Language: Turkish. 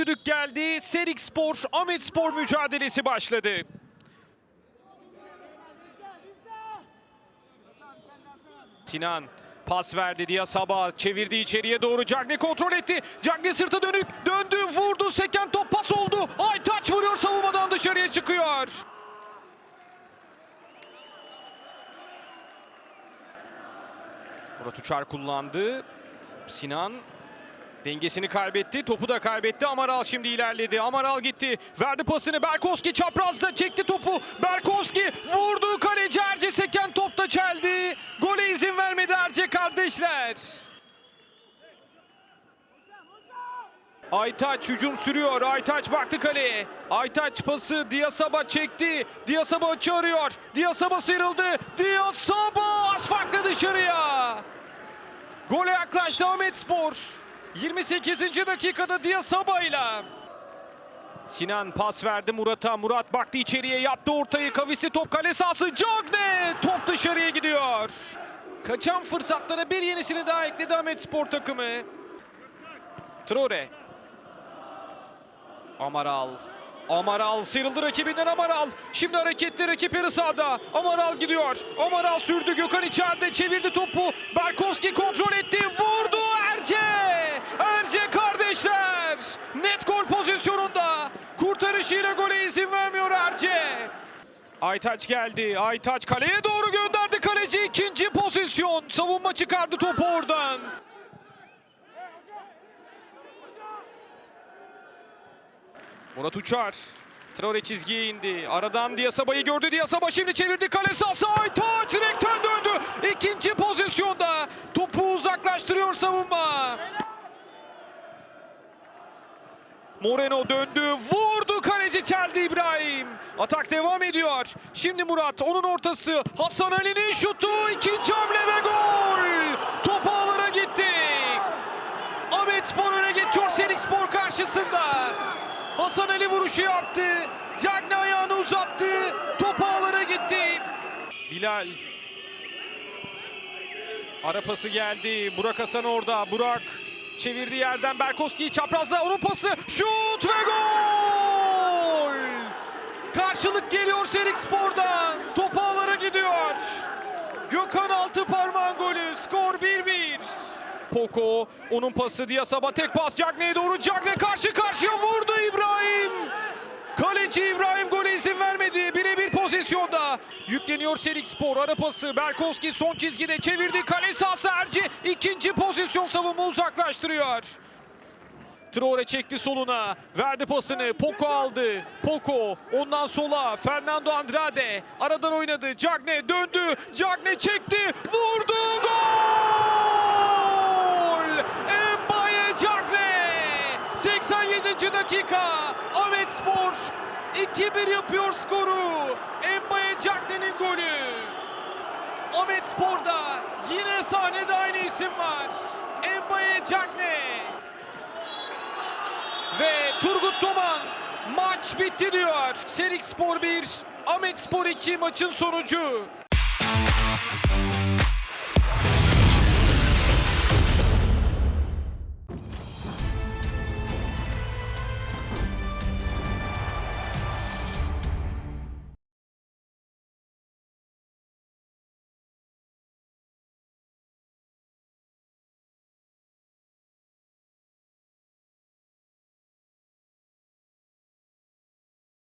düdük geldi. Serik Spor, Ahmet Spor mücadelesi başladı. Sinan pas verdi Dia Sabah çevirdi içeriye doğru Cagney kontrol etti. Cagney sırtı dönük döndü vurdu seken top pas oldu. Aytaç vuruyor savunmadan dışarıya çıkıyor. Murat Uçar kullandı. Sinan dengesini kaybetti. Topu da kaybetti. Amaral şimdi ilerledi. Amaral gitti. Verdi pasını. Berkowski çaprazda çekti topu. Berkowski vurdu. Kaleci Erce seken topta çeldi. Gole izin vermedi Erce kardeşler. Aytaç hücum sürüyor. Aytaç baktı kaleye. Aytaç pası Diyasaba çekti. Diyasaba açı arıyor. Diyasaba sıyrıldı. Diyasaba az farklı dışarıya. Gole yaklaştı Ahmet Spor. 28. dakikada Diyasaba ile. Sinan pas verdi Murat'a. Murat baktı içeriye yaptı ortayı. Kavisi top kale sahası. Cagne top dışarıya gidiyor. Kaçan fırsatlara bir yenisini daha ekledi Ahmet Spor takımı. Traore. Amaral. Amaral sıyrıldı rakibinden Amaral. Şimdi hareketli rakip yarı sahada. Amaral gidiyor. Amaral sürdü Gökhan içeride çevirdi topu. Berkowski kontrol etti. Vurdu Erce. Erce kardeşler. Net gol pozisyonunda. Kurtarışıyla gole izin vermiyor Erce. Aytaç geldi. Aytaç kaleye doğru gönderdi kaleci. ikinci pozisyon. Savunma çıkardı topu oradan. Murat Uçar. Traore çizgiye indi. Aradan Diyasaba'yı gördü. Diyasaba şimdi çevirdi. Kale sahası Aytaç direkten döndü. İkinci pozisyonda topu uzaklaştırıyor savunma. Moreno döndü. Vurdu kaleci çeldi İbrahim. Atak devam ediyor. Şimdi Murat onun ortası. Hasan Ali'nin şutu. ikinci hamle ve gol. Top ağlara gitti. Ahmet Spor öne geçiyor Serik Spor karşısında. Hasan Ali vuruşu yaptı. Cagne ayağını uzattı. Top ağlara gitti. Bilal. Ara pası geldi. Burak Hasan orada. Burak çevirdi yerden Berkowski çaprazda onun pası. Şut ve gol! Karşılık geliyor Serik Spor'dan. Top ağlara gidiyor. Gökhan altı parmağın golü. Skor 1-1. Poko onun pası Diyasaba tek pas Cagne'ye doğru Cagne karşı karşıya vurdu İbrahim. Kaleci İbrahim gole izin vermedi. Birebir pozisyonda. Yükleniyor Serik Spor. Ara pası Berkowski son çizgide çevirdi. Kale sahası Erci. ikinci pozisyon savunma uzaklaştırıyor. Traore çekti soluna. Verdi pasını. Poco aldı. Poco ondan sola. Fernando Andrade. Aradan oynadı. Cagne döndü. Cagne çekti. Vurdu. Gol! Mbaye Cagne. 87. dakika. Ahmet Spor 2-1 yapıyor skoru. Mbaye Cagne'nin golü. Ahmet Spor'da yine sahnede aynı isim var. Mbaye Cagne. Ve Turgut Toman maç bitti diyor. Serik Spor 1, Ahmet Spor 2 maçın sonucu.